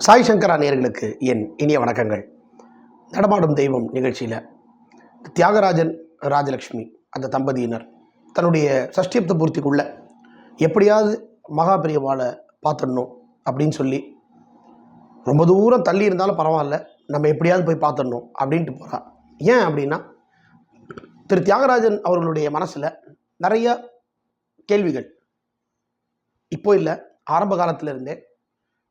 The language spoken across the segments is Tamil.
சாய் சங்கரா நேர்களுக்கு என் இனிய வணக்கங்கள். நடமாடும் தெய்வம் நிகழ்ச்சியில் தியாகராஜன் ராஜலக்ஷ்மி அந்த தம்பதியினர் தன்னுடைய சஷ்டியப்த பூர்த்திக்குள்ள எப்படியாவது மகாபிரியவாளை பார்த்துடணும் அப்படின்னு சொல்லி ரொம்ப தூரம் தள்ளி இருந்தாலும் பரவாயில்ல. நம்ம எப்படியாவது போய் பார்த்துடணும் அப்படின்ட்டு போகிறா ஏன் அப்படின்னா திரு தியாகராஜன் அவர்களுடைய மனசில் நிறைய கேள்விகள். இப்போ இல்லை ஆரம்ப காலத்திலிருந்தே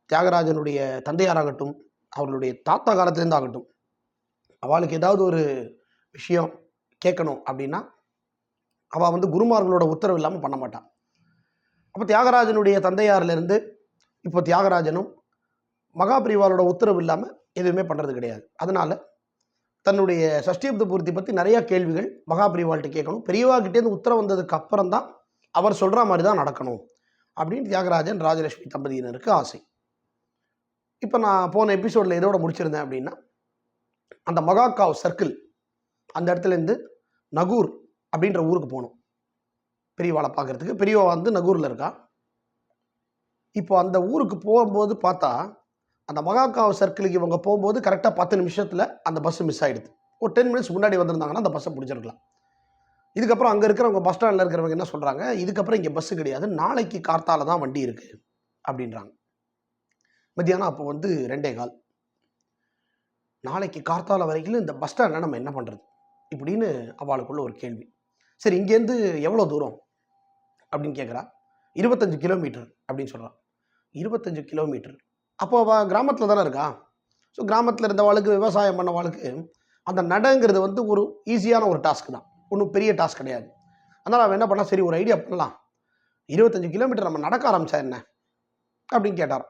தியாகராஜனுடைய தந்தையாராகட்டும் அவர்களுடைய தாத்தா காலத்துலேருந்து ஆகட்டும் அவளுக்கு ஏதாவது ஒரு விஷயம் கேட்கணும் அப்படின்னா அவள் வந்து குருமார்களோட உத்தரவு இல்லாமல் பண்ண மாட்டான் அப்போ தியாகராஜனுடைய தந்தையாரிலிருந்து இப்போ தியாகராஜனும் மகாபிரிவாலோட உத்தரவு இல்லாமல் எதுவுமே பண்ணுறது கிடையாது. அதனால் தன்னுடைய சஷ்டியப்த பூர்த்தி பற்றி நிறையா கேள்விகள் மகாபிரிவாள்கிட்ட கேட்கணும். பெரியவாகிட்டேருந்து உத்தரவு வந்ததுக்கு அப்புறம் தான் அவர் சொல்கிற மாதிரி தான் நடக்கணும் அப்படின்னு தியாகராஜன் ராஜலட்சுமி தம்பதியினருக்கு ஆசை. இப்போ நான் போன எபிசோடில் எதோட முடிச்சிருந்தேன் அப்படின்னா அந்த மகாக்காவ் சர்க்கிள் அந்த இடத்துலேருந்து நகூர் அப்படின்ற ஊருக்கு போகணும் பெரியவாளை பார்க்கறதுக்கு. பெரியவா வந்து நகூரில் இருக்கா. இப்போ அந்த ஊருக்கு போகும்போது பார்த்தா அந்த மகாக்காவ் சர்க்கிளுக்கு இவங்க போகும்போது கரெக்டாக பத்து நிமிஷத்தில் அந்த பஸ் மிஸ் ஆகிடுது ஒரு டென் மினிட்ஸ் முன்னாடி வந்திருந்தாங்கன்னா அந்த பஸ்ஸை பிடிச்சிருக்கலாம். இதுக்கப்புறம் அங்கே இருக்கிறவங்க பஸ் ஸ்டாண்டில் இருக்கிறவங்க என்ன சொல்கிறாங்க இதுக்கப்புறம் இங்கே பஸ்ஸு கிடையாது நாளைக்கு கார்த்தால தான் வண்டி இருக்குது அப்படின்றாங்க. மத்தியானம் அப்போ வந்து ரெண்டே கால். நாளைக்கு கார்த்தால வரைக்கும் இந்த பஸ் ஸ்டாண்டில் நம்ம என்ன பண்ணுறது இப்படின்னு அவளுக்குள்ள ஒரு கேள்வி. சரி இங்கேருந்து எவ்வளோ தூரம்? அப்படின்னு கேட்குறா இருபத்தஞ்சு கிலோமீட்டர் அப்படின்னு சொல்கிறான் இருபத்தஞ்சு கிலோமீட்டர் அப்போ அவள் கிராமத்தில் தானே இருக்கா? ஸோ கிராமத்தில் இருந்தவாளுக்கு விவசாயம் பண்ணவாளுக்கு அந்த நடங்கிறது வந்து ஒரு ஈஸியான ஒரு டாஸ்க் தான். ஒன்றும் பெரிய டாஸ்க் கிடையாது. அதனால் அவன் என்ன பண்ணால் சரி ஒரு ஐடியா பண்ணலாம். இருபத்தஞ்சு கிலோமீட்டர் நம்ம நடக்க ஆரம்பிச்சா என்ன? அப்படின்னு கேட்டார்.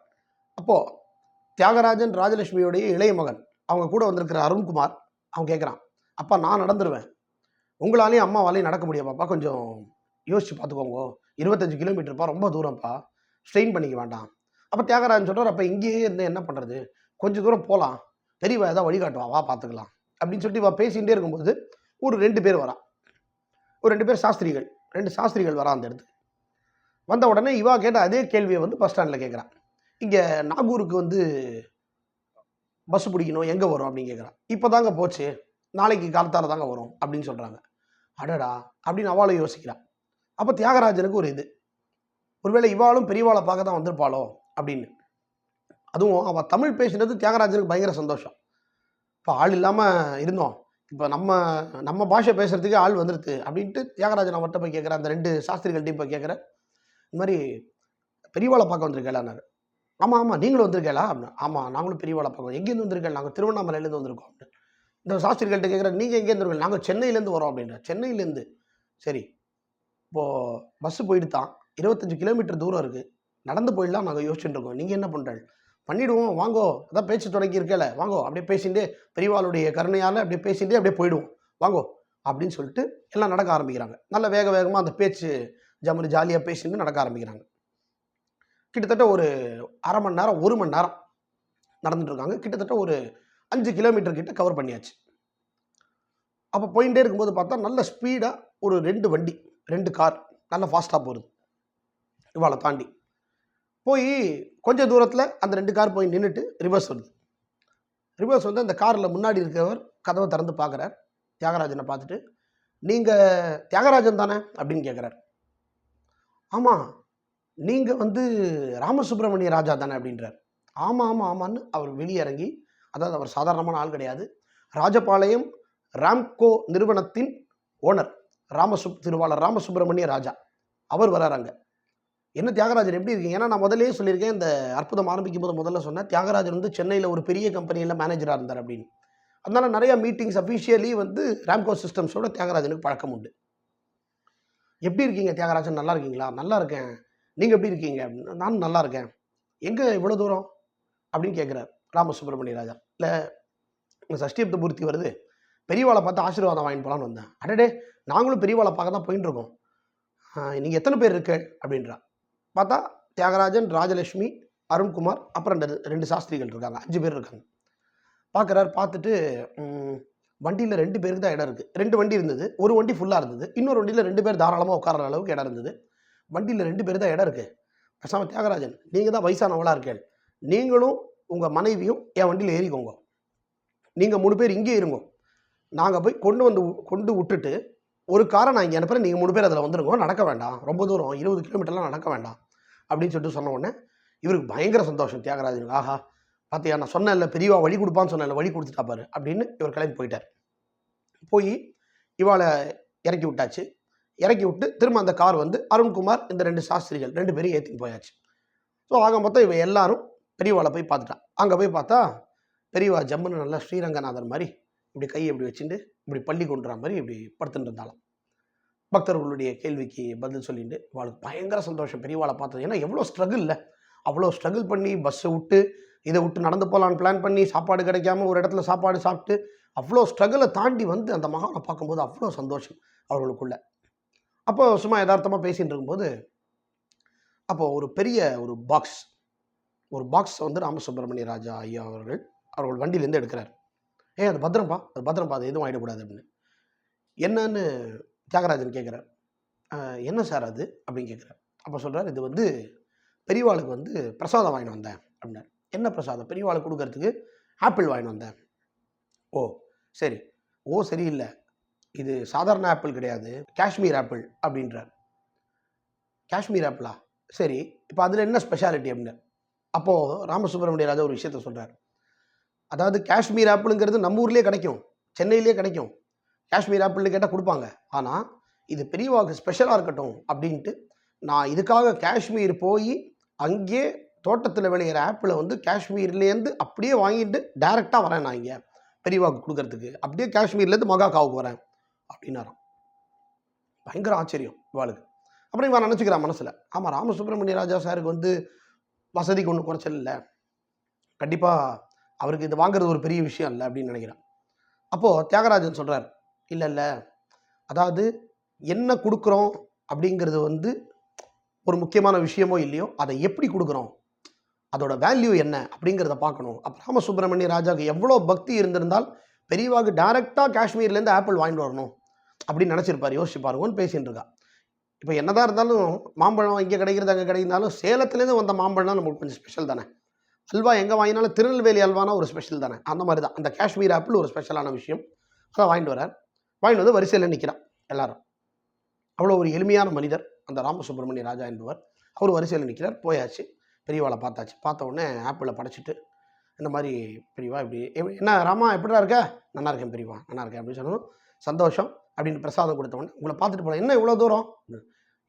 அப்போது தியாகராஜன் ராஜலட்சுமியோடைய இளைய மகன் அவங்க கூட வந்திருக்கிற அருண்குமார் அவன் கேட்குறான் அப்பா நான் நடந்துருவேன். உங்களாலேயும் அம்மாவாலையும் நடக்க முடியாமாப்பா கொஞ்சம் யோசித்து பார்த்துக்கோங்க. இருபத்தஞ்சு கிலோமீட்டர்ப்பா ரொம்ப தூரம்ப்பா. ஸ்ட்ரெயின் பண்ணிக்க வேண்டாம். அப்போ தியாகராஜன் சொல்கிறார் அப்போ இங்கேயே இருந்து என்ன பண்ணுறது கொஞ்சம் தூரம் போகலாம் தெரியவா ஏதாவது வழிகாட்டுவா வா பார்த்துக்கலாம் அப்படின்னு சொல்லிட்டு இவ பேசிகிட்டே இருக்கும்போது ஒரு ரெண்டு பேர் வரா. ஒரு ரெண்டு பேர் சாஸ்திரிகள். ரெண்டு சாஸ்திரிகள் வரா அந்த இடத்துக்கு. வந்த உடனே இவா கேட்ட அதே கேள்வியை வந்து பஸ் ஸ்டாண்டில் கேட்குறான் இங்கே நாகூருக்கு வந்து பஸ் பிடிக்கணும் எங்கே வரும் அப்படின்னு கேட்குறான் இப்போ தாங்க போச்சு. நாளைக்கு காலத்தால் தாங்க வரும் அப்படின்னு சொல்கிறாங்க அடடா அப்படின்னு அவளும் யோசிக்கிறான் அப்போ தியாகராஜனுக்கு ஒரு இது. ஒருவேளை இவாளும் பெரியவாளை பார்க்க தான் வந்திருப்பாளோ? அப்படின்னு. அதுவும் அவள் தமிழ் பேசுனது தியாகராஜனுக்கு பயங்கர சந்தோஷம். இப்போ ஆள் இல்லாமல் இருந்தோம். இப்போ நம்ம நம்ம பாஷை பேசுகிறதுக்கு ஆள் வந்துடுது அப்படின்ட்டு தியாகராஜன் அவர்கிட்ட போய் கேட்குறேன் அந்த ரெண்டு சாஸ்திரிகள்கிட்டையும் போய் கேட்குறேன் இந்த மாதிரி பெரியவாளை பார்க்க வந்திருக்கேளான்னாரு ஆமாம் ஆமாம் நீங்களும் வந்திருக்கேளா? அப்படின்னு. ஆமாம் நாங்களும் பெரியவாளை பார்க்கணும் எங்கேருந்து வந்திருக்கேன் நாங்கள் திருவண்ணாமலையிலேருந்து வந்திருக்கோம் அப்படின்னு. இந்த சாஸ்திரிகள்கிட்ட கேட்குறேன் நீங்கள் எங்கேருந்து இருக்கீங்க நாங்கள் சென்னையிலேருந்து வரோம் அப்படின்ற. சென்னையிலேருந்து சரி இப்போது பஸ்ஸு போயிட்டு தான் இருபத்தஞ்சி கிலோமீட்டர் தூரம் இருக்குது நடந்து போயிடலாம் நாங்கள் யோசிச்சுட்டு இருக்கோம். நீங்கள் என்ன பண்ணுறாள் பண்ணிவிடுவோம் வாங்கோ. அதான் பேச்சு தொடங்கி இருக்கல வாங்கோ. அப்படியே பேசிட்டு பெரியவாளுடைய கருணையால் அப்படியே பேசிட்டு அப்படியே போயிடுவோம். வாங்கோ. அப்படின்னு சொல்லிட்டு எல்லாம் நடக்க ஆரம்பிக்கிறாங்க. நல்ல வேக வேகமாக அந்த பேச்சு ஜம்மு ஜாலியாக பேசிட்டு நடக்க ஆரம்பிக்கிறாங்க. கிட்டத்தட்ட ஒரு அரை மணி நேரம் ஒரு மணி நேரம் நடந்துட்டு இருக்காங்க. கிட்டத்தட்ட ஒரு அஞ்சு கிலோமீட்டர் கிட்ட கவர் பண்ணியாச்சு. அப்போ போயிட்டே இருக்கும்போது பார்த்தா நல்ல ஸ்பீடாக ஒரு ரெண்டு வண்டி ரெண்டு கார் நல்ல ஃபாஸ்ட்டாக போகுது. இவாளை தாண்டி. போய் கொஞ்சம் தூரத்தில் அந்த ரெண்டு கார் போய் நின்றுட்டு ரிவர்ஸ் வருது ரிவர்ஸ் வந்து அந்த காரில் முன்னாடி இருக்கிறவர் கதவை திறந்து பார்க்குறார் தியாகராஜனை பார்த்துட்டு நீங்கள் தியாகராஜன் தானே? அப்படின்னு கேட்குறாரு ஆமாம் நீங்கள் வந்து ராமசுப்ரமணிய ராஜா தானே? அப்படின்றார். ஆமாம் ஆமாம் ஆமான்னு அவர் வெளியிறங்கி அதாவது அவர் சாதாரணமான ஆள் கிடையாது ராஜபாளையம் ராம்கோ நிறுவனத்தின் ஓனர் ராமசுப் திருவாளர் ராமசுப்ரமணிய ராஜா. அவர் வராறாங்க என்ன தியாகராஜன் எப்படி இருக்கீங்க? ஏன்னா நான் முதலே சொல்லியிருக்கேன் இந்த அற்புதம் ஆரம்பிக்கும் போது முதல்ல சொன்னேன் தியாகராஜன் வந்து சென்னையில் ஒரு பெரிய கம்பெனியில் மேனேஜராக இருந்தார் அப்படின்னு. அதனால நிறைய மீட்டிங்ஸ் அஃபிஷியலி வந்து ராம்கோ சிஸ்டம்ஸோட தியாகராஜனுக்கு பழக்கம் உண்டு. எப்படி இருக்கீங்க தியாகராஜன்? நல்லா இருக்கீங்களா? நல்லா இருக்கேன். நீங்கள் எப்படி இருக்கீங்க? அப்படின்னு நானும் நல்லா இருக்கேன். எங்கே இவ்வளோ தூரம்? அப்படின்னு கேட்குறார் ராமசுப்ரமணிய ராஜா. இல்லை உங்கள் சஷ்டியப்த பூர்த்தி வருது. பெரியவாளை பார்த்து ஆசீர்வாதம் வாங்கிட்டு போகலான்னு வந்தேன். அடடே நாங்களும் பெரியவாளை பார்க்க தான் போயின்னு இருக்கோம். நீங்கள் எத்தனை பேர் இருக்கு? அப்படின்றா பார்த்தா தியாகராஜன் ராஜலட்சுமி அருண்குமார் அப்புறம் ரெண்டு ரெண்டு சாஸ்திரிகள் இருக்காங்க. அஞ்சு பேர் இருக்காங்க. பார்க்குறாரு பார்த்துட்டு வண்டியில் ரெண்டு பேருக்கு தான் இடம் இருக்குது ரெண்டு வண்டி இருந்தது. ஒரு வண்டி ஃபுல்லாக இருந்தது. இன்னொரு வண்டியில் ரெண்டு பேர் தாராளமாக உட்கார அளவுக்கு இடம் இருந்தது. வண்டியில் ரெண்டு பேர் தான் இடம் இருக்குது பேசாமல் தியாகராஜன் நீங்கள் தான் வயசானவளாக இருக்கேன். நீங்களும் உங்கள் மனைவியும் என் வண்டியில் ஏறிக்கோங்க. நீங்கள் மூணு பேர் இங்கே இருங்க. நாங்கள் போய் கொண்டு வந்து கொண்டு விட்டுட்டு ஒரு காரை நான் இங்கே அனுப்புகிறேன் நீங்கள் மூணு பேர் அதில் வந்துருங்க. நடக்க வேண்டாம். ரொம்ப தூரம் இருபது கிலோமீட்டர்லாம் நடக்க வேண்டாம். அப்படின்னு சொல்லிட்டு சொன்ன உடனே இவருக்கு பயங்கர சந்தோஷம் தியாகராஜனுக்கு ஆஹா பார்த்தியா நான் சொன்னேன்ல பெரியவா வழி கொடுப்பான்னு சொன்னேன்ல வழி கொடுத்துட்டா பாரு அப்படின்னு இவர் கிளம்பி போயிட்டார். போய் இவாளை இறக்கி விட்டாச்சு. இறக்கி விட்டு திரும்ப அந்த கார் வந்து அருண்குமார் இந்த ரெண்டு சாஸ்திரிகள் ரெண்டு பேரும் ஏற்றின்னு போயாச்சு. ஸோ ஆக மொத்தம் இவன் எல்லாரும் பெரியவாளை போய் பார்த்துட்டான். அங்கே போய் பார்த்தா பெரியவா ஜம்முன்னு நல்லா ஸ்ரீரங்கநாதன் மாதிரி இப்படி கையை இப்படி வச்சுட்டு இப்படி பள்ளி கொண்டுற மாதிரி இப்படி படுத்துட்டு இருந்தாலும் பக்தர்களுடைய கேள்விக்கு பதில் சொல்லிட்டு அவளுக்கு பயங்கர சந்தோஷம். பெரியவாளை பார்த்தது. ஏன்னா எவ்வளோ ஸ்ட்ரகிள் இல்லை அவ்வளோ ஸ்ட்ரகிள் பண்ணி பஸ்ஸை விட்டு இதை விட்டு நடந்து போகலான்னு பிளான் பண்ணி சாப்பாடு கிடைக்காம ஒரு இடத்துல சாப்பாடு சாப்பிட்டு அவ்வளோ ஸ்ட்ரகிளை தாண்டி வந்து அந்த மகானை பார்க்கும்போது அவ்வளோ சந்தோஷம் அவர்களுக்குள்ள. அப்போ சும்மா யதார்த்தமாக பேசிகிட்டு இருக்கும்போது அப்போ ஒரு பெரிய ஒரு பாக்ஸ் ஒரு பாக்ஸ் வந்து ராமசுப்ரமணிய ராஜா ஐயா அவர்கள் அவர்கள் வண்டியிலேருந்து எடுக்கிறார். ஏய் அது பத்திரம்ப்பா அது பத்திரம்ப்பா அது எதுவும் ஆகிடக்கூடாது அப்படின்னு. என்னன்னு தியாகராஜன் கேட்குறார். என்ன சார் அது? அப்படின்னு கேட்குறார். அப்போ சொல்கிறார் இது வந்து பெரியவாளுக்கு வந்து பிரசாதம் வாங்கிட்டு வந்தேன் அப்படின்னார். என்ன பிரசாதம்? பெரியவாளுக்கு கொடுக்கறதுக்கு ஆப்பிள் வாங்கிட்டு வந்தேன். ஓ சரி. ஓ சரியில்லை. இது சாதாரண ஆப்பிள் கிடையாது. காஷ்மீர் ஆப்பிள் அப்படின்றார். காஷ்மீர் ஆப்பிளா? சரி. இப்போ அதில் என்ன ஸ்பெஷாலிட்டி அப்படின்னு அப்போது ராமசுப்ரமணிய ராஜா ஒரு விஷயத்த சொல்கிறார் அதாவது காஷ்மீர் ஆப்பிளுங்கிறது நம்ம ஊர்லேயே கிடைக்கும். சென்னையிலே கிடைக்கும். காஷ்மீர் ஆப்பிள்னு கேட்டால் கொடுப்பாங்க. ஆனால் இது பெரியவாக்கு ஸ்பெஷலாக இருக்கட்டும் அப்படின்ட்டு நான் இதுக்காக காஷ்மீர் போய் அங்கேயே தோட்டத்தில் விளையிற ஆப்பிளை வந்து காஷ்மீர்லேருந்து அப்படியே வாங்கிட்டு டைரெக்டாக வரேன் நான் இங்கே. பெரியவாக்கு கொடுக்கறதுக்கு. அப்படியே காஷ்மீர்லேருந்து மகாக்காவுக்கு வரேன். அப்படின்னாராம். பயங்கர ஆச்சரியம் இவாளுக்கு. அப்புறம் இவன் நினச்சிக்கிறான் மனசில். ஆமாம் ராமசுப்ரமணிய ராஜா சாருக்கு வந்து வசதிக்கு ஒன்றும் குறைச்சல் இல்லை. கண்டிப்பாக அவருக்கு இது வாங்குறது ஒரு பெரிய விஷயம் இல்லை அப்படின்னு நினைக்கிறான். அப்போது தியாகராஜன் சொல்கிறார் இல்லை இல்லை. அதாவது என்ன கொடுக்குறோம் அப்படிங்கிறது வந்து ஒரு முக்கியமான விஷயமோ இல்லையோ அதை எப்படி கொடுக்குறோம்? அதோட வேல்யூ என்ன அப்படிங்கிறத பார்க்கணும். அப்போ ராமசுப்ரமணிய ராஜாவுக்கு எவ்வளோ பக்தி இருந்திருந்தால் பெரியவாக்கு டைரெக்டாக காஷ்மீர்லேருந்து ஆப்பிள் வாங்கிட்டு வரணும் அப்படின்னு நினச்சிருப்பார் யோசிச்சு பாருங்கன்னு இருக்கா. இப்போ என்னதான் இருந்தாலும் மாம்பழம் இங்கே கிடைக்கிறது அங்கே கிடைக்கிறாலும் சேலத்துலேருந்து வந்த மாம்பழம்னா நமக்கு கொஞ்சம் ஸ்பெஷல் தானே. அல்வா எங்கே வாங்கினாலும் திருநெல்வேலி அல்வானா ஒரு ஸ்பெஷல் தானே? அந்த மாதிரி தான். அந்த காஷ்மீர் ஆப்பிள் ஒரு ஸ்பெஷலான விஷயம். அதை வாங்கிட்டு வரார் வாங்கிட்டு வந்து வரிசையில் நிற்கிறான் எல்லாரும். அவ்வளோ ஒரு எளிமையான மனிதர். அந்த ராமசுப்ரமணிய ராஜா என்பவர். அவர் வரிசையில் நிற்கிறார் போயாச்சு. பெரியவாளை பார்த்தாச்சு. பார்த்த உடனே ஆப்பிளை படைச்சிட்டு இந்த மாதிரி பெரியவா இப்படி என்ன ராமா எப்படிடா இருக்க? நல்லா இருக்கேன் பெரியவா நல்லா இருக்கேன் அப்படின்னு சொன்னோம் சந்தோஷம் அப்படின்னு பிரசாதம் கொடுத்த உடனே உங்களை பார்த்துட்டு போகலாம் என்ன இவ்வளோ தூரம்?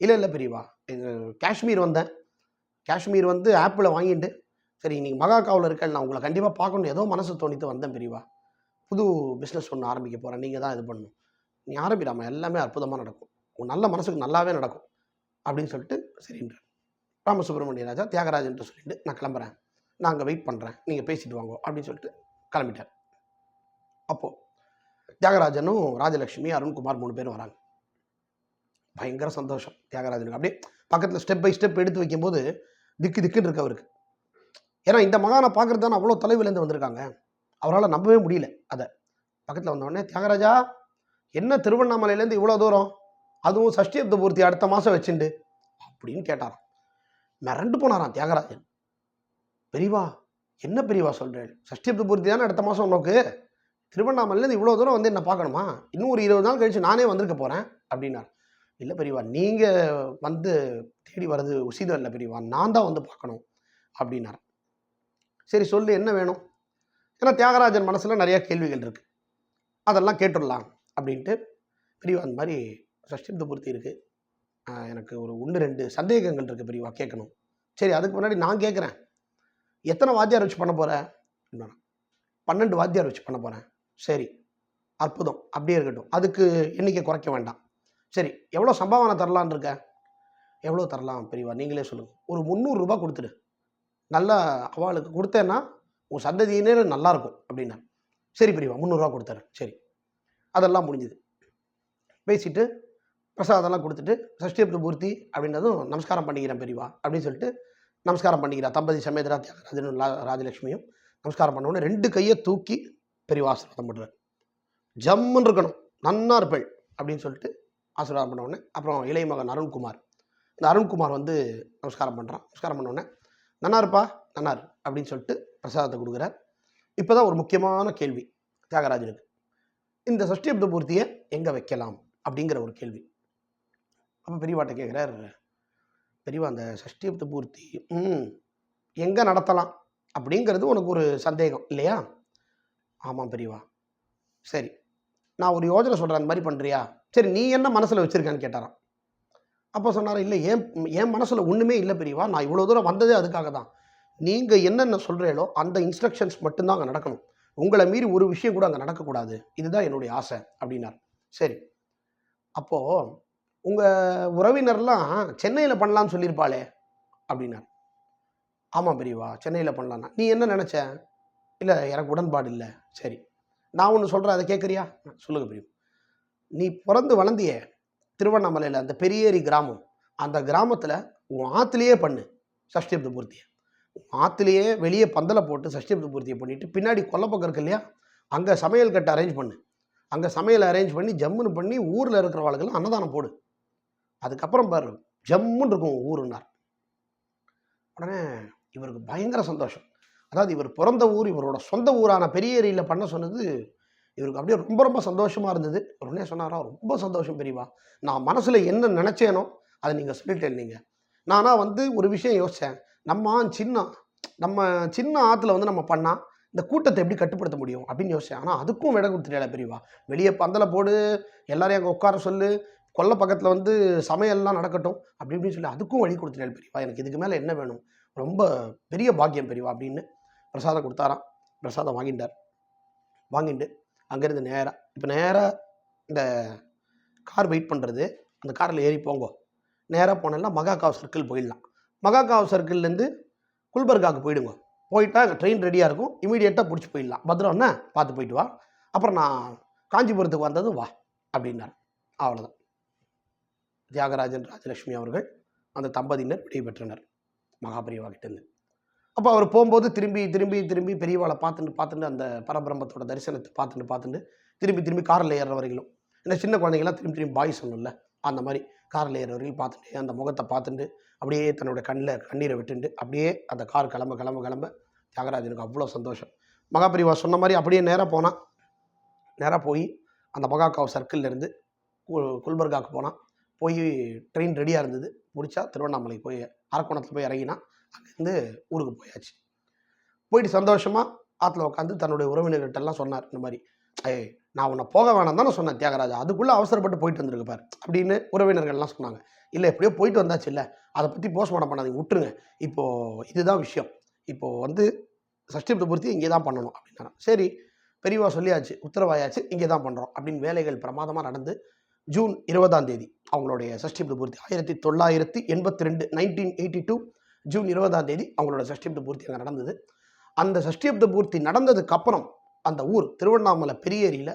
இல்லை இல்லை பெரியவா. இது காஷ்மீர் வந்தேன். காஷ்மீர் வந்து ஆப்பிளை வாங்கிட்டு சரி நீங்கள் மகாக்காவில் இருக்க நான் உங்களை கண்டிப்பாக பார்க்கணும் ஏதோ மனசு தோணித்து வந்தேன் பிரிவா. புது பிஸ்னஸ் ஒன்று ஆரம்பிக்க போகிறேன் நீங்கள் தான் இது பண்ணணும். நீ ஆரம்பிடாமல் எல்லாமே அற்புதமாக நடக்கும். உன் நல்ல மனசுக்கு நல்லாவே நடக்கும். அப்படின்னு சொல்லிட்டு சரின்றார் ராமசுப்ரமணிய ராஜா தியாகராஜன்ட்டு சொல்லிட்டு நான் கிளம்புறேன். நான் அங்கே வெயிட் பண்ணுறேன் நீங்கள் பேசிட்டு வாங்க அப்படின்னு சொல்லிட்டு கிளம்பிட்டார். அப்போது தியாகராஜனும் ராஜலட்சுமி அருண்குமார் மூணு பேரும் வராங்க. பயங்கர சந்தோஷம் தியாகராஜனுக்கு. அப்படியே பக்கத்தில் ஸ்டெப் பை ஸ்டெப் எடுத்து வைக்கும்போது திக்கு திக்குன்னு இருக்கு அவருக்கு. ஏன்னா இந்த மகானை பார்க்குறது தானே அவ்வளோ தொலைவிலேருந்து வந்திருக்காங்க. அவரால் நம்பவே முடியல அதை. பக்கத்தில் வந்தோடனே தியாகராஜா என்ன திருவண்ணாமலையிலேருந்து இவ்வளோ தூரம்? அதுவும் சஷ்டியப்த பூர்த்தி அடுத்த மாதம் வச்சுண்டு அப்படின்னு கேட்டாராம். மிரண்டு போனாராம் தியாகராஜன். பெரியவா என்ன பெரியவா சொல்கிறேன் சஷ்டியப்த பூர்த்தி தானே அடுத்த மாதம் உனக்கு? திருவண்ணாமலையிலேருந்து இவ்வளோ தூரம் வந்து என்ன பார்க்கணுமா? இன்னும் ஒரு இருபது நாள் கழிச்சு நானே வந்திருக்க போகிறேன் அப்படின்னார். இல்லை பெரியவா நீங்கள் வந்து தேடி வர்றது உசிதம் இல்லை பெரியவா நான் தான் வந்து பார்க்கணும் அப்படின்னார். சரி சொல்லு என்ன வேணும்? ஏன்னா தியாகராஜன் மனசில் நிறையா கேள்விகள் இருக்குது அதெல்லாம் கேட்டுடலாம் அப்படின்ட்டு பிரிவா அந்த மாதிரி சஷ்டிப்த பூர்த்தி இருக்குது எனக்கு ஒரு ஒன்று ரெண்டு சந்தேகங்கள் இருக்குது பிரிவா கேட்கணும். சரி அதுக்கு முன்னாடி நான் கேட்குறேன். எத்தனை வாத்தியார் வச்சு பண்ண போகிறேன் பன்னெண்டு வாத்தியார் வச்சு பண்ண போகிறேன் சரி அற்புதம் அப்படியே இருக்கட்டும். அதுக்கு எண்ணிக்கை குறைக்க வேண்டாம். சரி எவ்வளோ சம்பாவனை தரலான்னு இருக்க? எவ்வளோ தரலாம் பெரியவா நீங்களே சொல்லுங்கள் ஒரு முந்நூறுரூபா கொடுத்துடு. நல்லா அவளுக்கு கொடுத்தேன்னா உன் சந்ததியினே நல்லாயிருக்கும் அப்படின்னா. சரி பெரியவா முந்நூறுரூவா கொடுத்தாரு சரி. அதெல்லாம் முடிஞ்சுது. பேசிட்டு பிரசாதெல்லாம் கொடுத்துட்டு சஷ்டியப்த பூர்த்தி அப்படின்றதும் நமஸ்காரம் பண்ணிக்கிறேன் பெரியவா அப்படின்னு சொல்லிட்டு நமஸ்காரம் பண்ணிக்கிறா. தம்பதி சமேதரா தியாகராஜனும் ராஜலட்சுமியும் நமஸ்காரம் பண்ணோடனே ரெண்டு கையை தூக்கி பெரியவா ஆசீர்வாதம் பண்ணுறாரு ஜம்முன்னு இருக்கணும். நன்னா இருப்பள் அப்படின்னு சொல்லிட்டு ஆசீர்வாதம் பண்ண உடனே அப்புறம் இளைய மகன் அருண்குமார். இந்த அருண்குமார் வந்து நமஸ்காரம் பண்ணுறான் நமஸ்காரம் பண்ணோடனே உடனே இருப்பா நன்னார் அப்படின்னு சொல்லிட்டு பிரசாதத்தை கொடுக்குறார். இப்போ தான் ஒரு முக்கியமான கேள்வி தியாகராஜனுக்கு. இந்த சஷ்டியப்த பூர்த்தியை எங்கே வைக்கலாம் அப்படிங்கிற ஒரு கேள்வி. அப்போ பெரியவாட்ட கேட்குறார் பெரியவா அந்த சஷ்டியப்த பூர்த்தி ம் எங்கே நடத்தலாம்? அப்படிங்கிறது உனக்கு ஒரு சந்தேகம் இல்லையா? ஆமாம் பெரியவா. சரி நான் ஒரு யோஜனை சொல்கிறேன் அந்த மாதிரி பண்ணுறியா சரி நீ என்ன மனசில் வச்சுருக்கான்னு கேட்டாராம். அப்போ சொன்னார் இல்லை ஏன் என் மனசில் ஒன்றுமே இல்லை பெரியவா? நான் இவ்வளோ தூரம் வந்ததே அதுக்காக தான். நீங்கள் என்னென்ன சொல்கிறீங்களோ அந்த இன்ஸ்ட்ரக்ஷன்ஸ் மட்டும்தான் அங்கே நடக்கணும். உங்களை மீறி ஒரு விஷயம் கூட அங்கே நடக்கக்கூடாது. இதுதான் என்னுடைய ஆசை அப்படின்னார். சரி. அப்போது உங்கள் உறவினர்லாம் சென்னையில் பண்ணலான்னு சொல்லியிருப்பாளே அப்படின்னார். ஆமாம் பெரியவா சென்னையில் பண்ணலான்னா நீ என்ன நினச்ச? இல்லை எனக்கு உடன்பாடு இல்லை. சரி. நான் ஒன்று சொல்கிறேன் அதை கேட்குறியா சொல்லுங்கள் பிரியும் நீ பிறந்து வளர்ந்தியே திருவண்ணாமலையில் அந்த பெரியேரி கிராமம் அந்த கிராமத்தில் உன் ஆற்றுலேயே பண்ணு சஷ்டியப்த பூர்த்தியை உன் ஆற்றுலேயே வெளியே பந்தலை போட்டு சஷ்டியப்த பூர்த்தியை பண்ணிவிட்டு பின்னாடி கொல்லப்பக்கம் இருக்கு இல்லையா? அங்கே சமையல் கட்டை அரேஞ்ச் பண்ணு. அங்கே சமையல் அரேஞ்ச் பண்ணி ஜம்முன்னு பண்ணி ஊரில் இருக்கிறவாளுக்கெல்லாம் அன்னதானம் போடு. அதுக்கப்புறம் பாரு ஜம்முன்னு இருக்கும் ஊருன்னார். உடனே இவருக்கு பயங்கர சந்தோஷம். அதாவது இவர் பிறந்த ஊர் இவரோட சொந்த ஊரான பெரியேரியில் பண்ண சொன்னது இவருக்கு அப்படியே ரொம்ப ரொம்ப சந்தோஷமாக இருந்தது. உடனே சொன்னாரா ரொம்ப சந்தோஷம் பெரியவா. நான் மனசில் என்ன நினச்சேனோ அதை நீங்கள் சொல்லிட்டேன் இருந்தீங்க நானாக வந்து ஒரு விஷயம் யோசித்தேன் நம்ம சின்ன நம்ம சின்ன ஆற்றுல வந்து நம்ம பண்ணால் இந்த கூட்டத்தை எப்படி கட்டுப்படுத்த முடியும்? அப்படின்னு யோசிச்சேன். ஆனால் அதுக்கும் விட கொடுத்துட்டேல பெரியவா. வெளியே பந்தலை போடு எல்லாரையும் அங்கே உட்கார சொல்லு கொல்லை பக்கத்தில் வந்து சமையல்லாம் நடக்கட்டும் அப்படி இப்படின்னு சொல்லி அதுக்கும் வழி கொடுத்துட்டேன் பெரியவா. எனக்கு இதுக்கு மேலே என்ன வேணும்? ரொம்ப பெரிய பாக்கியம் பெரியவா அப்படின்னு பிரசாதம் கொடுத்தாராம். பிரசாதம் வாங்கிட்டார். வாங்கிட்டு அங்கேருந்து நேராக இப்போ நேராக இந்த கார் வெயிட் பண்ணுறது அந்த காரில் ஏறி போங்கோ. நேராக போனேன்னா மகாகாவ் சர்க்கிள் போயிடலாம். மகாகாவ் சர்க்கிள்லேருந்து குல்பர்காவுக்கு போயிடுங்க. போயிட்டா அங்கே ட்ரெயின் ரெடியாக இருக்கும். இமீடியட்டாக பிடிச்சி போயிடலாம். பத்திரம்னா பார்த்து போயிட்டு வா. அப்புறம் நான் காஞ்சிபுரத்துக்கு வந்தது வா அப்படின்னார். அவ்வளோதான் தியாகராஜன் ராஜலட்சுமி அவர்கள் அந்த தம்பதியினர் விடைபெற்றனர். மகாபரிவா கிட்டேருந்து அப்போ அவர் போகும்போது திரும்பி திரும்பி திரும்பி பெரியவாளை பார்த்துட்டு பார்த்துட்டு அந்த பரபிரம்மத்தோட தரிசனத்தை பார்த்துட்டு பார்த்துட்டு திரும்பி திரும்பி காரில் ஏறுற வரையிலும். இந்த சின்ன குழந்தைங்களாம் திரும்பி திரும்பி பாய் சொல்லணும்ல அந்த மாதிரி காரில் ஏறுற வரைக்கும் பார்த்துட்டு அந்த முகத்தை பார்த்துட்டு அப்படியே தன்னோட கண்ணில் கண்ணீரை விட்டுண்டு அப்படியே அந்த கார் கிளம்ப கிளம்ப கிளம்ப தியாகராஜனுக்கு அவ்வளோ சந்தோஷம். மகாபிரிவா சொன்ன மாதிரி அப்படியே நேராக போனான் நேராக போய் அந்த மகாக்காவ் சர்க்கிள்லேருந்து குல்பர்காவுக்கு போனான் போய் ட்ரெயின் ரெடியாக இருந்தது. முடித்தா திருவண்ணாமலை போய் அரக்கோணத்தில் போய் இறங்கினா அங்கேருந்து ஊருக்கு போயாச்சு. போயிட்டு சந்தோஷமாக ஆற்றுல உட்காந்து தன்னுடைய உறவினர்கள்ட்டெல்லாம் சொன்னார் இந்த மாதிரி ஏய் நான் உன்னை போக வேணாம் தானே சொன்னேன் தியாகராஜா. அதுக்குள்ளே அவசரப்பட்டு போயிட்டு வந்திருக்கு பாரு அப்படின்னு உறவினர்கள்லாம் சொன்னாங்க. இல்லை எப்படியோ போயிட்டு வந்தாச்சு இல்லை. அதை பற்றி போஸ்ட்மார்ட்டம் பண்ணாதீங்க விட்டுருங்க. இப்போது இதுதான் விஷயம். இப்போது வந்து சஷ்டிபத்தை பொறுத்து இங்கே தான் பண்ணணும் அப்படின்னா சரி பெரியவா சொல்லியாச்சு உத்தரவாயாச்சு இங்கே தான் பண்ணுறோம் அப்படின்னு வேலைகள் பிரமாதமாக நடந்து ஜூன் இருபதாம் தேதி அவங்களுடைய சஷ்டிபத்தை பொறுத்து ஆயிரத்தி தொள்ளாயிரத்தி எண்பத்தி ரெண்டு நைன்டீன் எயிட்டி டூ ஜூன் இருபதாம் தேதி அவங்களோட சஷ்டியப்த பூர்த்தி அங்கே நடந்தது. அந்த சஷ்டியப்த பூர்த்தி நடந்ததுக்கு அப்புறம் அந்த ஊர் திருவண்ணாமலை பெரியேரியில்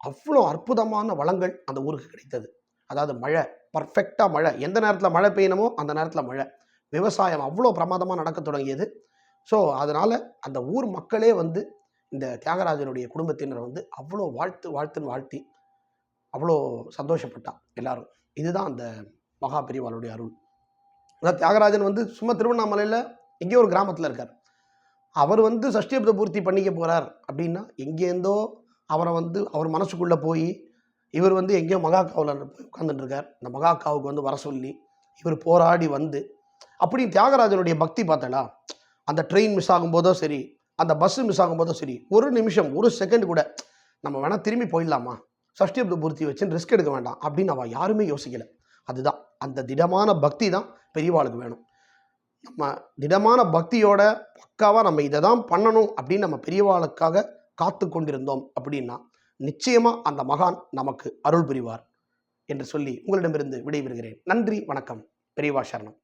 அவ்வளோ அற்புதமான வளங்கள் அந்த ஊருக்கு கிடைத்தது. அதாவது மழை பர்ஃபெக்டாக மழை. எந்த நேரத்தில் மழை பெய்யணுமோ அந்த நேரத்தில் மழை. விவசாயம் அவ்வளோ பிரமாதமாக நடக்க தொடங்கியது. ஸோ அதனால் அந்த ஊர் மக்களே வந்து இந்த தியாகராஜனுடைய குடும்பத்தினர் வந்து அவ்வளோ வாழ்த்து வாழ்த்துன்னு வாழ்த்தி அவ்வளோ சந்தோஷப்பட்டான் எல்லாரும். இதுதான் அந்த மகா பெரியவாளுடைய அருள். அதாவது தியாகராஜன் வந்து சும்மா திருவண்ணாமலையில் எங்கேயோ ஒரு கிராமத்தில் இருக்கார். அவர் வந்து சஷ்டியப்த பூர்த்தி பண்ணிக்க போகிறார் அப்படின்னா எங்கேருந்தோ அவரை வந்து அவர் மனசுக்குள்ளே போய் இவர் வந்து எங்கேயோ மகாக்காவில் போய் உட்காந்துட்டுருக்கார் அந்த இந்த மகாக்காவுக்கு வந்து வர சொல்லி இவர் போராடி வந்து அப்படி தியாகராஜனுடைய பக்தி பார்த்தலா அந்த ட்ரெயின் மிஸ் ஆகும்போதோ சரி அந்த பஸ்ஸு மிஸ் ஆகும்போதோ சரி ஒரு நிமிஷம் ஒரு செகண்ட் கூட நம்ம வேணால் திரும்பி போயிடலாமா? சஷ்டியப்த பூர்த்தி வச்சு ரிஸ்க் எடுக்க வேண்டாம் அப்படின்னு அவள் யாருமே யோசிக்கலை. அதுதான். அந்த திடமான பக்தி தான் பெரியவாளுக்கு வேணும். நம்ம திடமான பக்தியோட பக்காவாக நம்ம இதை தான் பண்ணணும் அப்படின்னு நம்ம பெரியவாளுக்காக காத்து கொண்டிருந்தோம் அப்படின்னா நிச்சயமாக அந்த மகான் நமக்கு அருள் புரிவார் என்று சொல்லி உங்களிடமிருந்து விடைபெறுகிறேன். நன்றி வணக்கம். பெரியவா சரணம்.